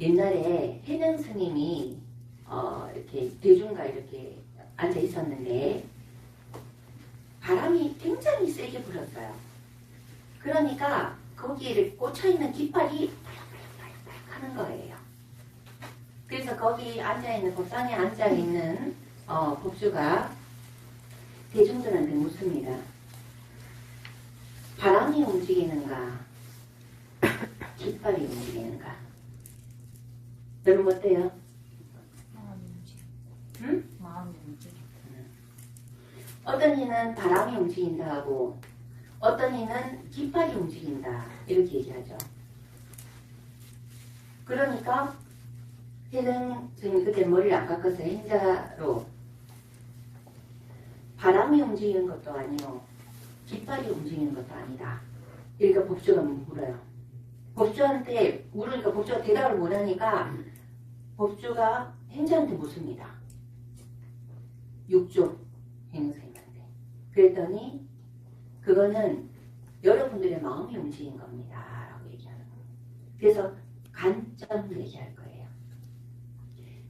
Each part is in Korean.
옛날에 해능 스님이 어, 이렇게 대중가 이렇게 앉아 있었는데 바람이 굉장히 세게 불었어요. 그러니까 거기에 꽂혀 있는 깃발이 팔락팔락팔락 하는 거예요. 그래서 거기 앉아 있는 법당에 앉아 있는 어, 법주가 대중들한테 묻습니다. 바람이 움직이는가? 깃발이 움직이는가? 여러분 어때요? 응? 어떤 이는 바람이 움직인다 하고 어떤 이는 깃발이 움직인다 이렇게 얘기하죠. 그러니까 해는 지금 그때 머리를 안 깎아서 행자로 바람이 움직이는 것도 아니요 깃발이 움직이는 것도 아니다. 그러니까 법조가 물어요. 법조한테 물으니까 법조가 대답을 못하니까 법조가 행자한테 묻습니다. 육조 행생한테. 그랬더니 그거는 여러분들의 마음이 움직인 겁니다. 라고 얘기하는 거예요. 그래서 관점 얘기할 거예요.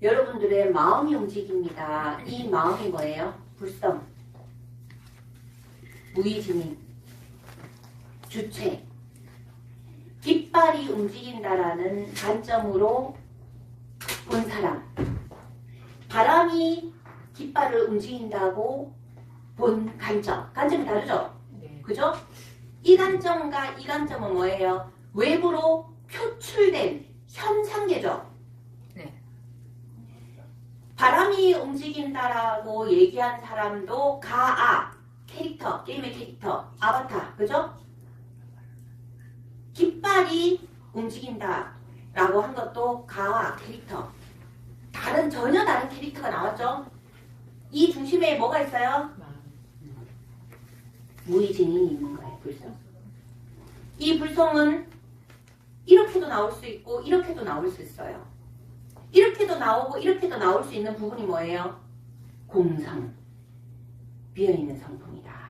여러분들의 마음이 움직입니다. 이 마음이 뭐예요? 불성, 무의지님, 주체, 깃발이 움직인다라는 관점으로 본 사람, 바람이 깃발을 움직인다고 본 관점. 관점이 다르죠? 네. 그죠? 이 관점과 이 관점은 뭐예요? 외부로 표출된 현상계죠. 네. 바람이 움직인다라고 얘기한 사람도 가아 캐릭터 게임의 캐릭터 아바타 그죠? 깃발이 움직인다 라고 한 것도 가아 캐릭터 다른 전혀 다른 캐릭터가 나왔죠? 이 중심에 뭐가 있어요? 무의진이 있는 거예요 불성 이 불성은 이렇게도 나올 수 있고 이렇게도 나올 수 있어요 이렇게도 나오고 이렇게도 나올 수 있는 부분이 뭐예요? 공성 비어있는 성품이다